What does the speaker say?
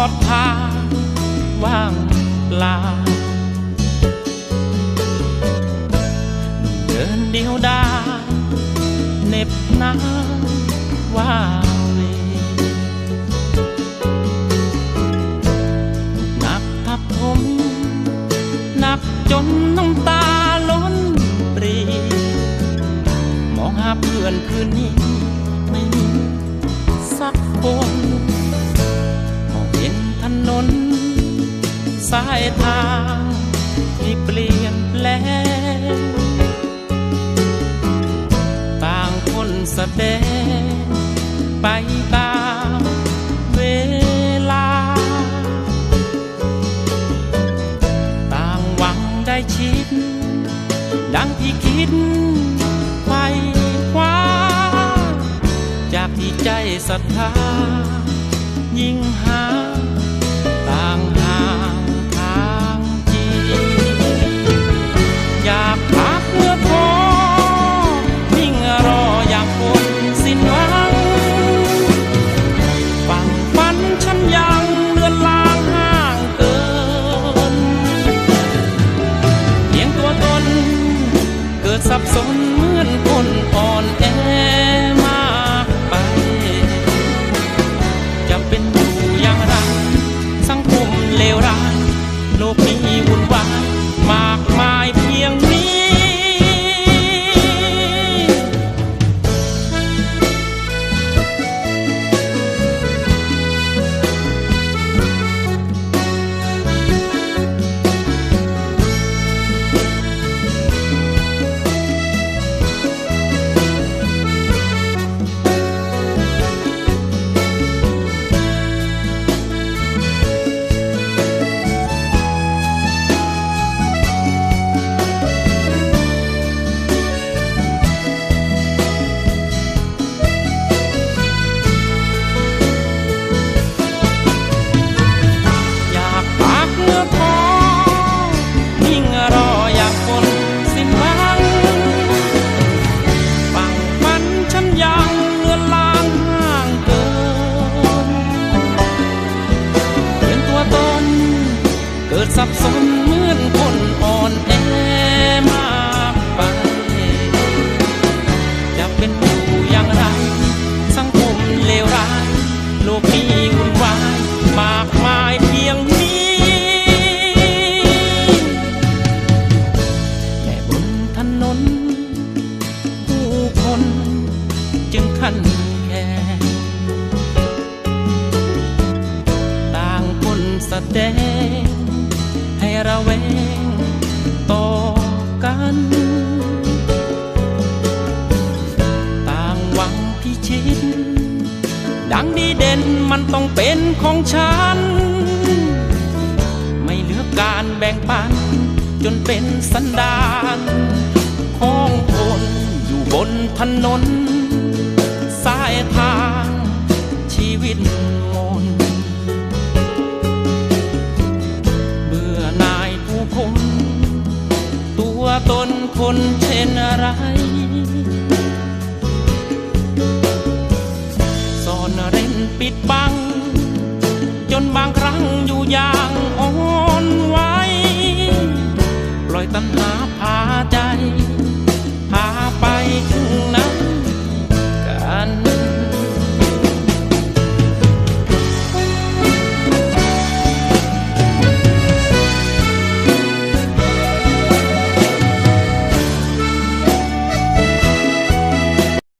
อดทางว่างเปล่าเดินเดียวดายเหน็บหน้าว่าเวหนักทับผมหนักจนน้ำตาล้นปรี มองหาเพื่อนคืนนี้ ไม่มีสักคน สายทางที่เปลี่ยนแปลงต่างคนแสดงไปตามเวลา ต่างหวังได้ชิด ดังที่คิดไขว้คว้า จากที่ใจศรัทธา สนเหมือนคนอ่อนแอ สับสนเหมือนคนอ่อนแอมากไปจะเป็นอยู่อย่างไร สังคมเลวร้ายโลกนี้วุ่นวายมากมายเพียงนี้แค่บนถนน ผู้คนจึงขันแค่ต่างคนแสดง ดังดีเด่นมันต้องเป็นของฉัน ไม่เหลือการแบ่งปัน จนเป็นสันดานของคนอยู่บนถนน สายทางชีวิตมนเบื่อนายผู้คน ตัวตนคนเช่นไร